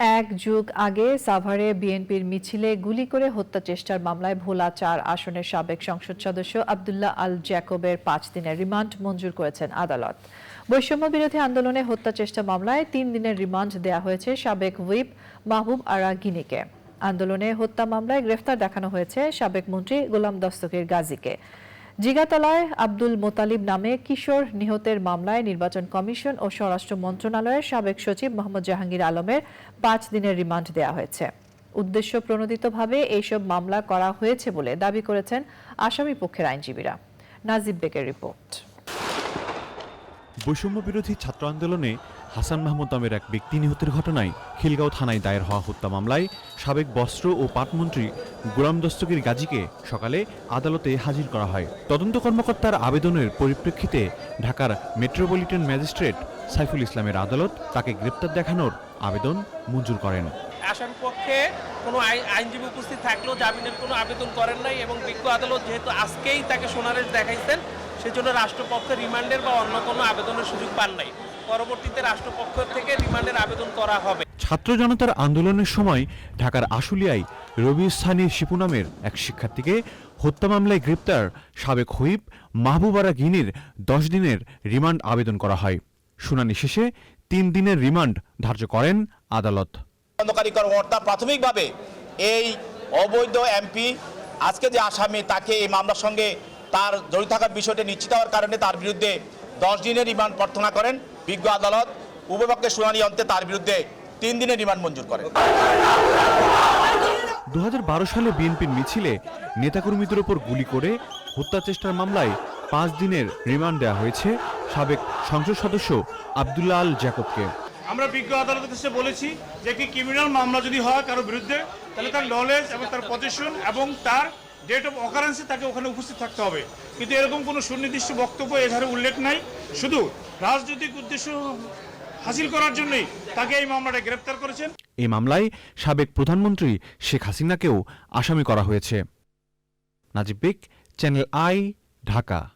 এক যুগ আগে সাভারে বিএনপির মিছিলে গুলি করে হত্যা চেষ্টার মামলায় ভোলা চার আসনের সাবেক সংসদ সদস্য আবদুল্লাহ আল জ্যাকবের পাঁচ দিনের রিমান্ড মঞ্জুর করেছেন আদালত। বৈষম্য বিরোধী আন্দোলনে হত্যা চেষ্টা মামলায় তিন দিনের রিমান্ড দেয়া হয়েছে সাবেক হুইপ মাহবুব আরা গিনিকে আন্দোলনে হত্যা মামলায় গ্রেফতার দেখানো হয়েছে সাবেক মন্ত্রী গোলাম দস্তকের গাজীকে। জিগাতলায় আব্দুল মোতালিব নামে কিশোর নিহতের মামলায় নির্বাচন কমিশন ও স্বরাষ্ট্র মন্ত্রণালয়ের সাবেক সচিব মোহাম্মদ জাহাঙ্গীর আলমের পাঁচ দিনের রিমান্ড দেওয়া হয়েছে। উদ্দেশ্য প্রণোদিতভাবে এইসব মামলা করা হয়েছে বলে দাবি করেছেন আসামি পক্ষের আইনজীবীরা। নাজিব বেকের রিপোর্ট। বৈষম্য বিরোধী ছাত্র আন্দোলনে হাসান মাহমুদ নামের এক ব্যক্তি নিহতের ঘটনায় খিলগাঁও থানায় দায়ের হওয়া হত্যা মামলায় সাবেক বস্ত্র ও পাটমন্ত্রী গোলাম দস্তগীর গাজীকে সকালে আদালতে হাজির করা হয়। তদন্ত কর্মকর্তার আবেদনের পরিপ্রেক্ষিতে ঢাকার মেট্রোপলিটন ম্যাজিস্ট্রেট সাইফুল ইসলামের আদালত তাকে গ্রেপ্তার দেখানোর আবেদন মঞ্জুর করেন। আসামি পক্ষে কোনো আইনজীবী উপস্থিত থাকলেও জামিনের কোনো আবেদন করেন নাই এবং বিজ্ঞ আদালত যেহেতু আজকেই তাকে সোনারেশ দেখাইছেন, সেজন্য রাষ্ট্রপক্ষে রিমান্ডের বা অন্য কোনো আবেদনের সুযোগ পান নাই। পরবর্তীতে রাষ্ট্রপক্ষ থেকে রিমান্ডের আবেদন করা হবে। ছাত্র জনতার আন্দোলনের সময় ঢাকার আশুলিয়ায় রবি স্থানী শিপু নামের এক শিক্ষার্থীকে হত্যা মামলায় গ্রেপ্তার সাবেক হুইপ মাহবুবারা গিনির দশ দিনের রিমান্ড আবেদন করা হয়। শুনানি শেষে তিন দিনের রিমান্ড ধার্য করেন আদালত। তদন্তকারী কর্মকর্তা প্রাথমিকভাবে এই অবৈধ এমপি আজকে যে আসামি তাকে এই মামলার সঙ্গে তার জড়িত থাকার বিষয়টি নিশ্চিত হওয়ার কারণে তার বিরুদ্ধে দশ দিনের রিমান্ড প্রার্থনা করেন। বিজ্ঞ আদালত উভয়পক্ষের শুনানি অন্তে তার বিরুদ্ধে তিন দিনের রিমান্ড মঞ্জুর করেন দু সালে বিএনপির মিছিলে নেতাকর্মীদের ওপর গুলি করে হত্যা চেষ্টার মামলায় পাঁচ দিনের রিমান্ড দেওয়া হয়েছে সাবেক সংসদ সদস্য আবদুল্লাহ আল জ্যাকবকে। আমরা বিজ্ঞ আদালতের কাছে বলেছি যে একটি ক্রিমিনাল মামলা যদি হয় কারও বিরুদ্ধে তাহলে তার নলেজ এবং তার পজিশন এবং তার ডেট অফ অকারেন্সে তাকে ওখানে উপস্থিত থাকতে হবে। কিন্তু এরকম কোনো সুনির্দিষ্ট বক্তব্য এধারে উল্লেখ নাই। শুধু রাজনৈতিক উদ্দেশ্য হাসিল করার জন্যই তাকে এই মামলাটা গ্রেপ্তার করেছেন। এই মামলায় সাবেক প্রধানমন্ত্রী শেখ হাসিনাকেও আসামি করা হয়েছে। Najib Beg, channel I, Dhaka.